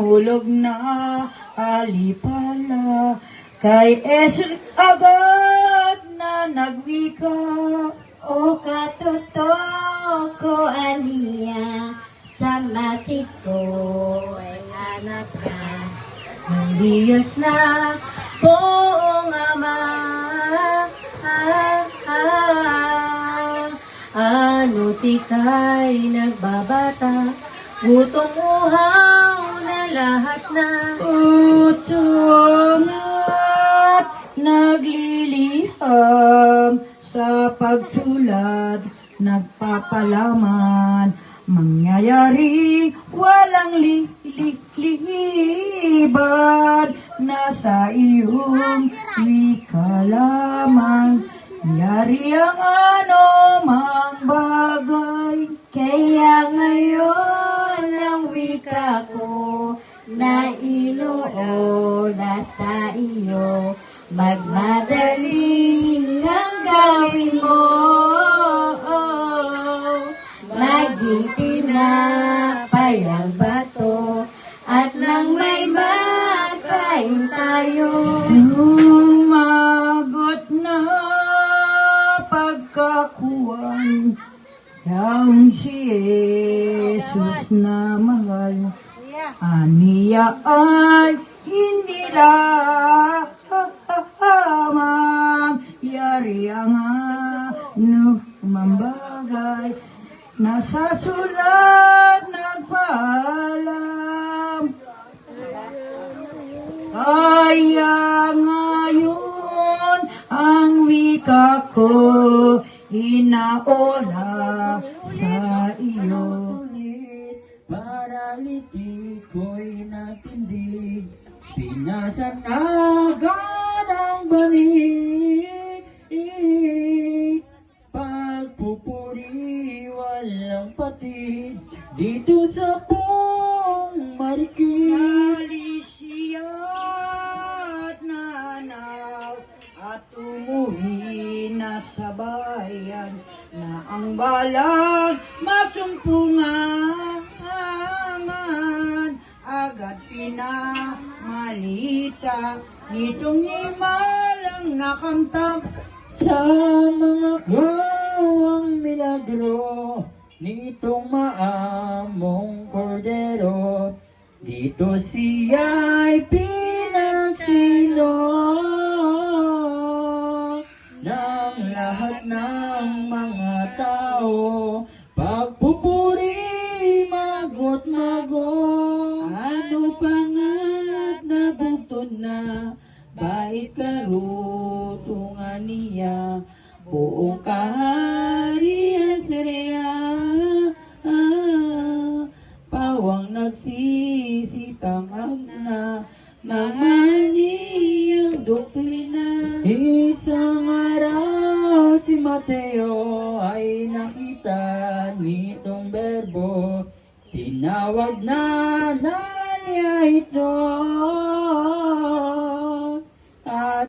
namulog na alipala kay Esr agad na nagwika. O katutok ko aniya sa masip ko ay anak ka ng Diyos na poong ama. Ah, ah, tikay nagbabata, gutong uhaw na lahat na. Utungat nagliliham sa pagsulat, nagpapalaman, mangyayari walang li li liban, nasa iyong wika lamang, yari ang ano mang bagay. Kaya ngayon wika ko na inuo na sa iyo. Magmadaling ang gawin mo. Maging tinapay ang bato At nang may makain tayo. Sumagot na pagkakuwan Yang si Jesus na mahal. Aniya ay hindi lamang Yari ang ano mambagay Nasa sulat nagpaalam. Kaya ngayon ang wika ko inaola sa iyo. Paraliti ko'y natindig, pinasan agad ang banig. Pagpupuri walang patid, dito sa buong marikit. at nanaw at umuwi na sa bayan na ang balag masumpungan nitong imalang nakamtam sa mga gawang milagro nitong maamong kordero dito siya'y pinagsilo ng lahat ng mga tao. Na Bait karutungan niya. Buong kaharian siya Pawang nagsisitangag na Naman niyang doktrina. Isang araw si Mateo ay nakita nitong berbo. Tinawag na na niya ito